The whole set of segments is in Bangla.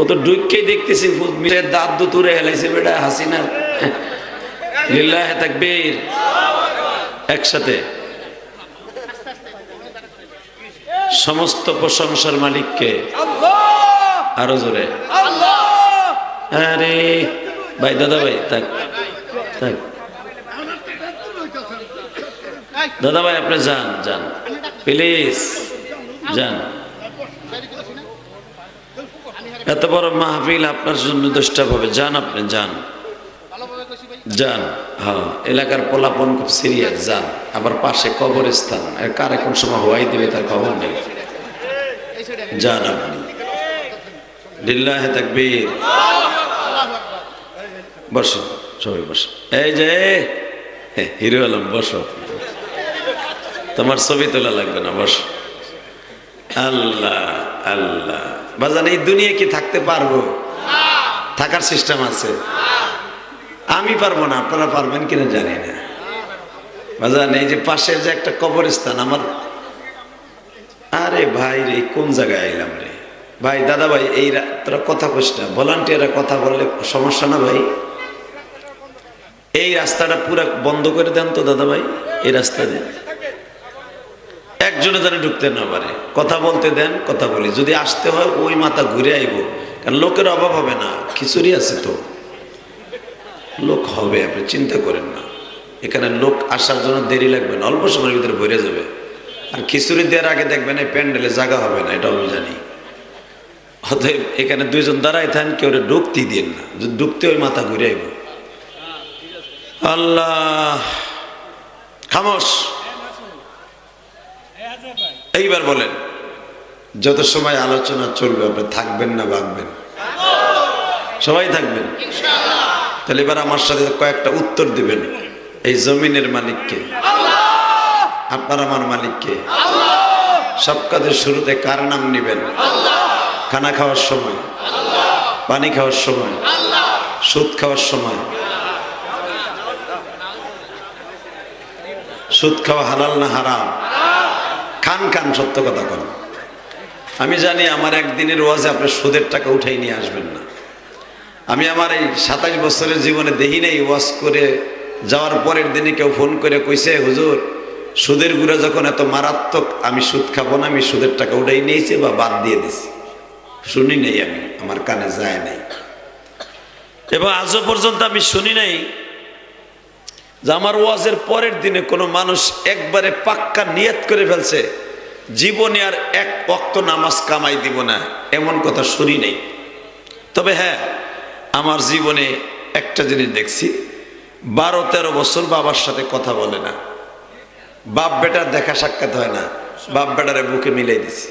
ও তো ডুইককেই দেখতেছি দাঁত দুতুরে হেলাইছে, বেটা হাসিনার লিল্লাহ তাকবীর। একসাথে। সমস্ত প্রশংসার মালিককে আরও জোরে। আরে, ভাই, দাদা ভাই, থাক থাক। দাদা ভাই, আপনি যান যান। প্লিজ যান। এত বড় মাহফিল আপনার জন্য দোষটা হবে। যান আপনি, যান। যান হ্যাঁ এলাকার পোলাপন খুব সিরিয়াস, যান। আবার পাশে কবরস্থান। কার কোন সময় হওয়াই দেবে তার খবর নেই। যান আপনি। লিল্লাহে তাকবীর। বসো সবাই বসো এই যে হিরো আলম, বসো। তোমার ছবি তোলা লাগবে না, বসো। আল্লাহ আল্লাহ। বাজান, এই দুনিয়া কি থাকতে পারব? থাকার সিস্টেম আছে। আমি পারব না, আপনারা পারবেন কিনা জানি না। বাজান, এই যে পাশের যে একটা কবরস্থান, আমার আরে ভাই রে, কোন জায়গায় আইলাম রে? ভাই, দাদা ভাই, এই তোরা কথা কইস না। ভলান্টিয়াররা কথা বললে সমস্যা না ভাই? এই রাস্তাটা পুরো বন্ধ করে দেন তো, দাদা ভাই। এই রাস্তা দিয়ে। একজনে যেন ঢুকতে না পারে। কথা বলতে দেন, কথা বলি। যদি আসতে হয়, ওই মাথা ঘুরে আইব। কারণ লোকের অভাব হবে না। খিচুড়ি আছে তো। লোক হবে, আপনি চিন্তা করেন না। এখানে লোক আসার জন্য দেরি লাগবে না। অল্প সময়ের ভিতরে ভরে যাবে। আর খিচুড়ি দেওয়ার আগে দেখবেন এই প্যান্ডেলে জায়গা হবে না, এটাও আমি জানি। অতএব এখানে দুইজন দাঁড়াই থাকেন, কেউ ঢুকতেই দিন না। যদি ঢুকতে ওই মাথা ঘুরে আইব। আল্লাহ! খামোশ! এইবার বলেন। যত সময় আলোচনা চলবে আপনি থাকবেন না ভাববেন। সবাই থাকবেন? তাহলে এবার আমার সাথে কয়েকটা উত্তর দিবেন। এই জমিনের মালিককে। আপনার আমার মালিককে। সব কাজের শুরুতে কার নাম নিবেন? খানা খাওয়ার সময়। পানি খাওয়ার সময়। সুদ খাওয়ার সময়। সুদ খাওয়া হালাল না হারাম? খান খান সত্য কথা কন। আমি জানি আমার একদিনের ওয়াজে আপনি সুদের টাকা উঠাই নিয়ে আসবেন না। আমি আমার এই সাতাশ বছরের জীবনে দেখি নাই ওয়াজ করে যাওয়ার পরের দিনে কেউ ফোন করে কইছে, হুজুর, সুদের গুঁড়া যখন এত মারাত্মক, আমি সুদ খাব না, আমি সুদের টাকা উঠাই নিয়েছি বা বাদ দিয়ে দিছি। শুনি নাই আমি, আমার কানে যায় নাই। এবং আজও পর্যন্ত আমি শুনি নাই যে আমার ওয়াজের পরের দিনে কোনো মানুষ একবারে পাক্কা নিয়ত করে ফেলছে জীবনে আর এক অক্ত নামাজ কামাই দিব না, এমন কথা শুনি নেই। তবে হ্যাঁ আমার জীবনে একটা জিনিস দেখছি বারো তেরো বছর বাবার সাথে কথা বলে না। বাপ বেটার দেখা সাক্ষাৎ হয় না, বাপ বেটারে বুকে মিলাই দিছি।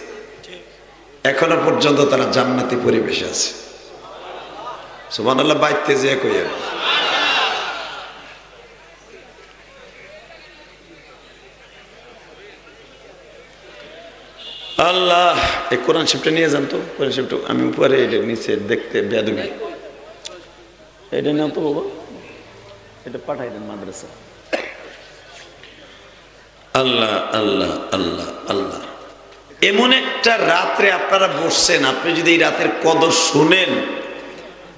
এখনও পর্যন্ত তারা জান্নাতি পরিবেশে আছে। সুবান আল্লাহ বাইতে যে কই আল্লাহ, এই কোরআন শিবটা নিয়ে যান তো, কোরআন শিবটা আমি উপরে এটা নিচে দেখতে বেদমি এটা নাও তো বাবা। এটা পাঠাই দেন মাদ্রাসা। আল্লাহ আল্লাহ আল্লাহ আল্লাহ। এমন একটা রাত্রে আপনারা বসছেন, আপনি যদি এই রাতের কদর শুনেন,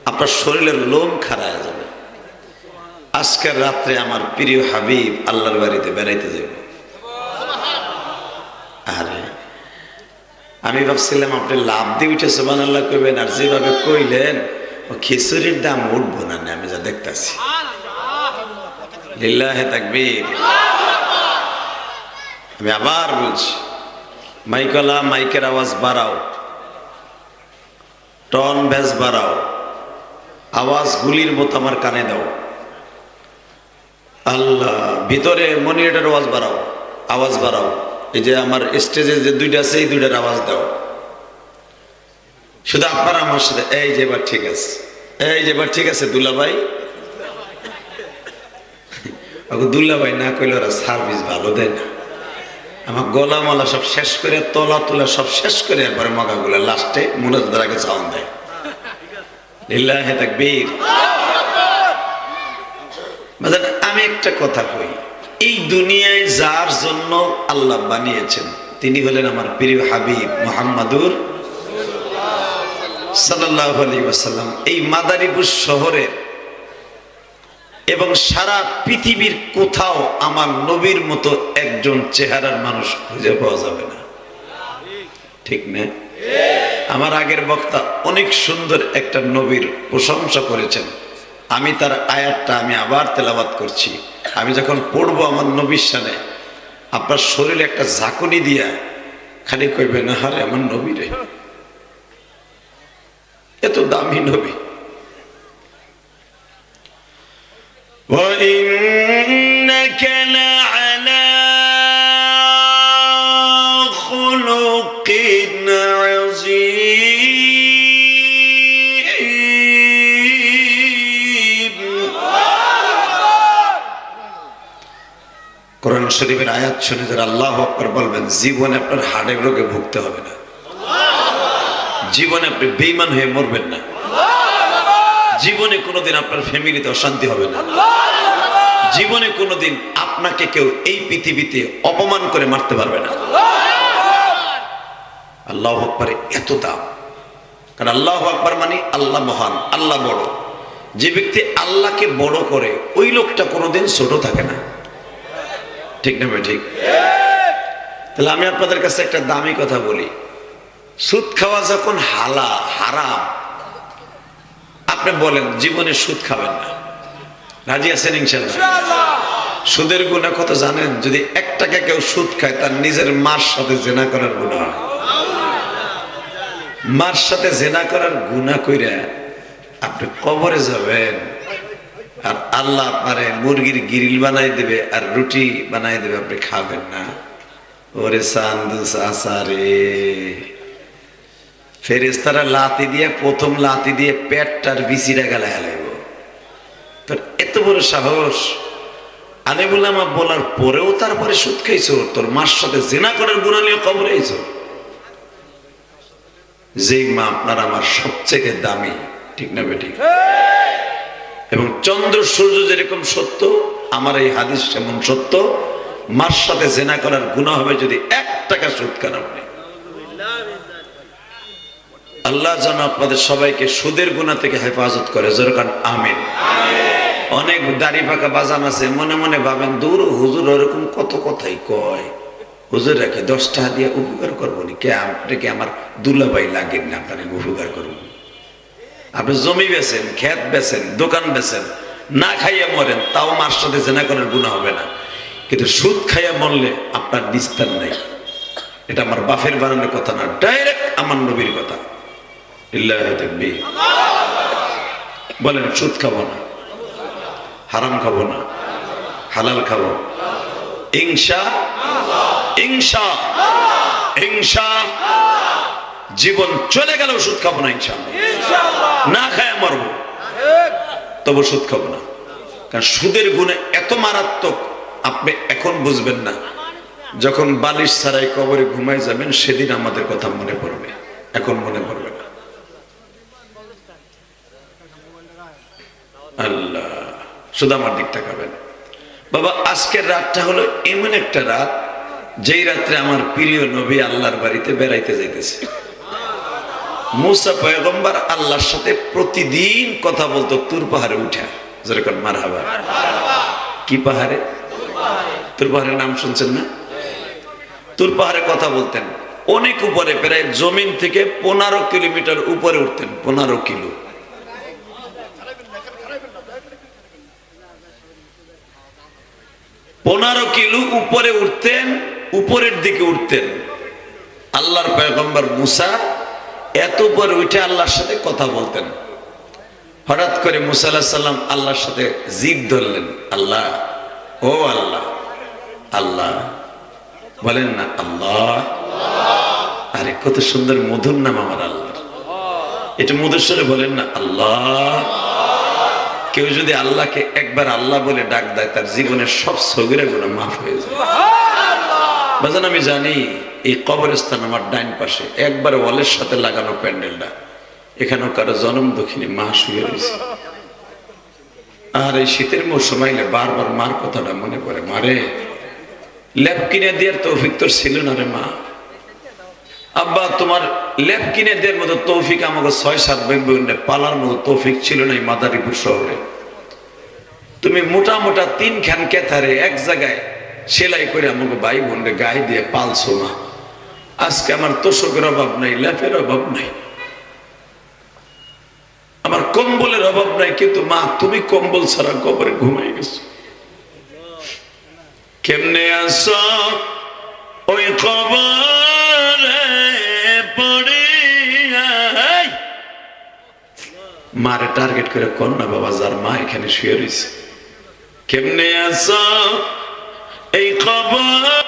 আপনার শরীরের লোম খারাপ যাবে। আজকের রাত্রে আমার প্রিয় হাবিব আল্লাহর বাড়িতে বেড়াইতে যাবে আমি ভাবছিলাম, আপনি লাভ দিয়ে উঠে সোমান আল্লাহ করবেন আর যেভাবে কইলেন, ও খিচুড়ির দাম উঠবো না আমি যা দেখতেছি। লিল্লাহে তাকবীর। আমি আবার বলছি, মাইকলা, মাইকের আওয়াজ বাড়াও, টন ভেজ বাড়াও, আওয়াজ গুলির মতো আমার কানে দাও। আল্লাহ, ভিতরে মনিটরের আওয়াজ বাড়াও আওয়াজ বাড়াও। এই যে আমার স্টেজে যে দুইটা আছে, এই দুইটার আওয়াজ দাও। শুধু আপনার আমার সাথে, এই যে এবার ঠিক আছে। এই যে এবার ঠিক আছে দুলা ভাই দুলাভাই দুল্লাভাই না কইলে ওরা সার্ভিস ভালো দেয় না। আমার গলা মালা সব শেষ করে, তলা তোলা সব শেষ করে একবারে মগাগুলো লাস্টে মুনাজার আগে চাওয়ান দেয়। লিল্লাহে তাকবীর। আমি একটা কথা কই। এই দুনিয়ায় যার জন্য আল্লাহ বানিয়েছেন, তিনি হলেন আমার প্রিয় হাবিব মোহাম্মদুর ওয়াসাল্লাম। এই মাদারীপুর শহরের এবং সারা পৃথিবীর কোথাও আমার নবীর মতো একজন চেহারার মানুষ খুঁজে পাওয়া যাবে না। ঠিক না? আমার আগের বক্তা অনেক সুন্দর একটা নবীর প্রশংসা করেছেন। আমি তার আয়াতটা আমি আবার তেলাবাত করছি। আমি যখন পড়বো আমার নবীর সানে আপনার শরীরে একটা ঝাঁকুনি দিয়া খালি কইবে না হারে আমার নবী রে এত দামি নবী وإنك لعلى শরীফের আয়াত শুনে যারা আল্লাহ আকবর বলবেন, জীবনে আপনার হার্টের রোগে ভুগতে হবে না। জীবনে আপনি বেইমান হয়ে মরবেন না। জীবনে কোনোদিন আপনার ফ্যামিলিতে অশান্তি হবে না। জীবনে কোনোদিন আপনাকে কেউ এই পৃথিবীতে অপমান করে মারতে পারবে না। আল্লাহ আকবরে এত দাম। কারণ আল্লাহ আকবর মানে আল্লাহ মহান, আল্লাহ বড়। যে ব্যক্তি আল্লাহকে বড় করে, ওই লোকটা কোনোদিন ছোট থাকে না। ঠিক না ভাই, ঠিক? তাহলে আমি আপনাদের কাছে একটা দামি কথা বলি। সুদ খাওয়া যখন হালা হারাম, আপনি বলেন, জীবনে সুদ খাবেন না। রাজি আছেন সুদের গুণা কত জানেন? যদি এক টাকা কেউ সুদ খায়, তার নিজের মার সাথে জেনা করার গুণা হয়। মার সাথে জেনা করার গুণা কইরা আপনি কবরে যাবেন। আর আল্লাহ আপনারে মুরগির গিরিল বানাই দেবে আর রুটি বানাই দেবে, আপনি খাবেন না। ওরে সান্দু আসারে। ফেরেস্তারা লাতি দিয়ে, প্রথম লাতি দিয়ে পেটটার বিচিটা গেলে হেলাইব। তোর এত বড় সাহস। আলে বললাম বলার পরেও তারপরে সুদ খাইছো, তোর মার সাথে জেনা করার গুণা নিয়ে খবর আইছো। যেই মা আপনার আমার সবচেয়ে দামি, ঠিক না বেটি? এবং চন্দ্র সূর্য যেরকম সত্য, আমার এই হাদিস যেমন সত্য। মার সাথে জেনা করার গুণা হবে যদি এক টাকা সুদ খান আপনি। আল্লাহ যেন আপনাদের সবাইকে সুদের গুণা থেকে হেফাজত করে। যেরকম আমিন। অনেক দাড়ি পাকা বাজান আছে, মনে মনে ভাবেন, দূর হুজুর ওরকম কত কথাই কয়? হুজুর রাখে দশ টাকা দিয়ে উপকার করব নি কে আপনাকে আমার দুলাভাই লাগেন না আপনাকে উপকার করব? আপনি জমি বেছেন ক্ষেত বেছেন দোকান বেছেন না খাইয়া মরেন, তাও মার সাথে জেনা করার গুণা হবে না। কিন্তু সুদ খাইয়া মরলে আপনার নিস্তার নেই। এটা আমার বাফের বানানোর কথা না, ডাইরেক্ট আমার নবীর কথা। বলেন, সুদ খাব না, হারাম খাব না, হালাল খাব। ইংসা ইংসা ইংসা জীবন চলে গেল সুদ খাব না, ইনশাআল্লাহ। না খায় মরবো। তবু সুদ খাব না। কারণ সুদের গুণে এত মারাত্মক, আপনি এখন বুঝবেন না। যখন বালিশ ছাড়াই কবরে ঘুমাই যাবেন, সেদিন আমাদের কথা মনে পড়বে। এখন মনে পড়বে না। আল্লাহ, শুধু আমার দিক তাকাবেন বাবা, আজকের রাতটা হলো এমন একটা রাত, যেই রাত্রে আমার প্রিয় নবী আল্লাহর বাড়িতে বেড়াইতে যাইতেছে। মুসা পয়গম্বর আল্লাহর সাথে প্রতিদিন কথা বলতো, তুর পাহাড়ে উঠা। যেরকম মার হাবা কি পাহাড়ে? তুর পাহাড়ের নাম শুনছেন না? তুর পাহাড়ে কথা বলতেন। অনেক উপরে, প্রায় জমিন থেকে পনেরো কিলোমিটার উপরে উঠতেন, পনেরো কিলো। পনেরো কিলো উপরে উঠতেন, উপরের দিকে উঠতেন। আল্লাহর পয়গম্বর মুসা এত উপরে উঠে আল্লাহর সাথে কথা বলতেন। হঠাৎ করে মুসা আল্লাহ সাল্লাম আল্লাহর সাথে জিদ ধরলেন। আল্লাহ, ও আল্লাহ আল্লাহ, বলেন না, আল্লাহ। আরে কত সুন্দর মধুর নাম আমার আল্লাহ এটা মধুস্বরে বলেন না, আল্লাহ। কেউ যদি আল্লাহকে একবার আল্লাহ বলে ডাক দেয়, তার জীবনের সব সগিরা গুলো মাফ হয়ে যায়। বাজান আমি জানি, এই কবরস্থান আমার ডাইন পাশে। একবার ওয়ালের সাথে লাগানো প্যান্ডেলটা, এখানেও কারও জনম দক্ষিণে মা শুয়ে রয়েছে। আর এই শীতের মৌসুম আইলে বারবার মার কথাটা মনে পড়ে মারে ল্যাপ কিনে দেওয়ার তৌফিক তোর ছিল না রে মা। আব্বা, তোমার লেপ কিনে দেওয়ার মতো তৌফিক আমাকে ছয়, সাত বোনের পালার মতো তৌফিক ছিল না এই মাদারীপুর শহরে। তুমি মোটা মোটা তিন খান কেথারে এক জায়গায় সেলাই করে আমাকে ভাই বোনরে গায়ে দিয়ে পালছো মা আজকে আমার তোষকের অভাব নাই লেপের অভাব নাই। আমার কম্বলের অভাব নাই, কিন্তু মা, তুমি কম্বল ছাড়া কবরে ঘুমাই গেছো। কেমনে আসো ওই কবরে মারে টার্গেট করে না বাবা, যার মা এখানে শুয়ে রয়েছে। কেমনে আসো এই কবর